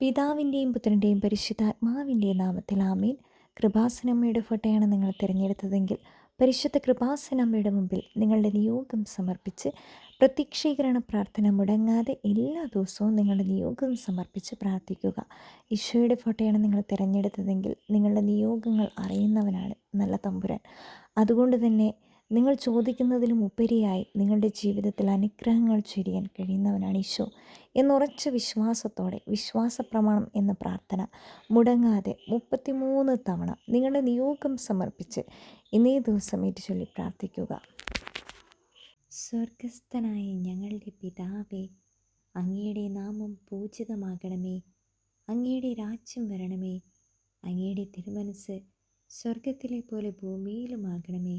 പിതാവിന്റെയും പുത്രന്റെയും പരിശുദ്ധാത്മാവിന്റെയും നാമത്തിൽ ആമീൻ. കൃപാസനമ്മയുടെ ഫോട്ടോയാണ് നിങ്ങൾ തിരഞ്ഞെടുത്തതെങ്കിൽ പരിശുദ്ധ കൃപാസനമ്മയുടെ മുമ്പിൽ നിങ്ങളുടെ നിയോഗം സമർപ്പിച്ച് പ്രത്യക്ഷീകരണ പ്രാർത്ഥന മുടങ്ങാതെ എല്ലാ ദിവസവും നിങ്ങളുടെ നിയോഗം സമർപ്പിച്ച് പ്രാർത്ഥിക്കുക. ഈശോയുടെ ഫോട്ടോയാണ് നിങ്ങൾ തിരഞ്ഞെടുത്തതെങ്കിൽ നിങ്ങളുടെ നിയോഗങ്ങൾ അറിയുന്നവനാണ് നല്ല തമ്പുരാൻ. അതുകൊണ്ട് തന്നെ നിങ്ങൾ ചോദിക്കുന്നതിലും ഉപരിയായി നിങ്ങളുടെ ജീവിതത്തിൽ അനുഗ്രഹങ്ങൾ ചൊരിയാൻ കഴിയുന്നവനാണ് ഈശോ എന്നുറച്ച വിശ്വാസത്തോടെ വിശ്വാസ പ്രമാണം എന്ന പ്രാർത്ഥന മുടങ്ങാതെ മുപ്പത്തിമൂന്ന് തവണ നിങ്ങളുടെ നിയോഗം സമർപ്പിച്ച് ഇന്നേ ദിവസം ചൊല്ലി പ്രാർത്ഥിക്കുക. സ്വർഗസ്ഥനായ ഞങ്ങളുടെ പിതാവേ അങ്ങയുടെ നാമം പൂജിതമാകണമേ അങ്ങയുടെ രാജ്യം വരണമേ അങ്ങയുടെ തിരുമനസ് സ്വർഗത്തിലെ പോലെ ഭൂമിയിലുമാകണമേ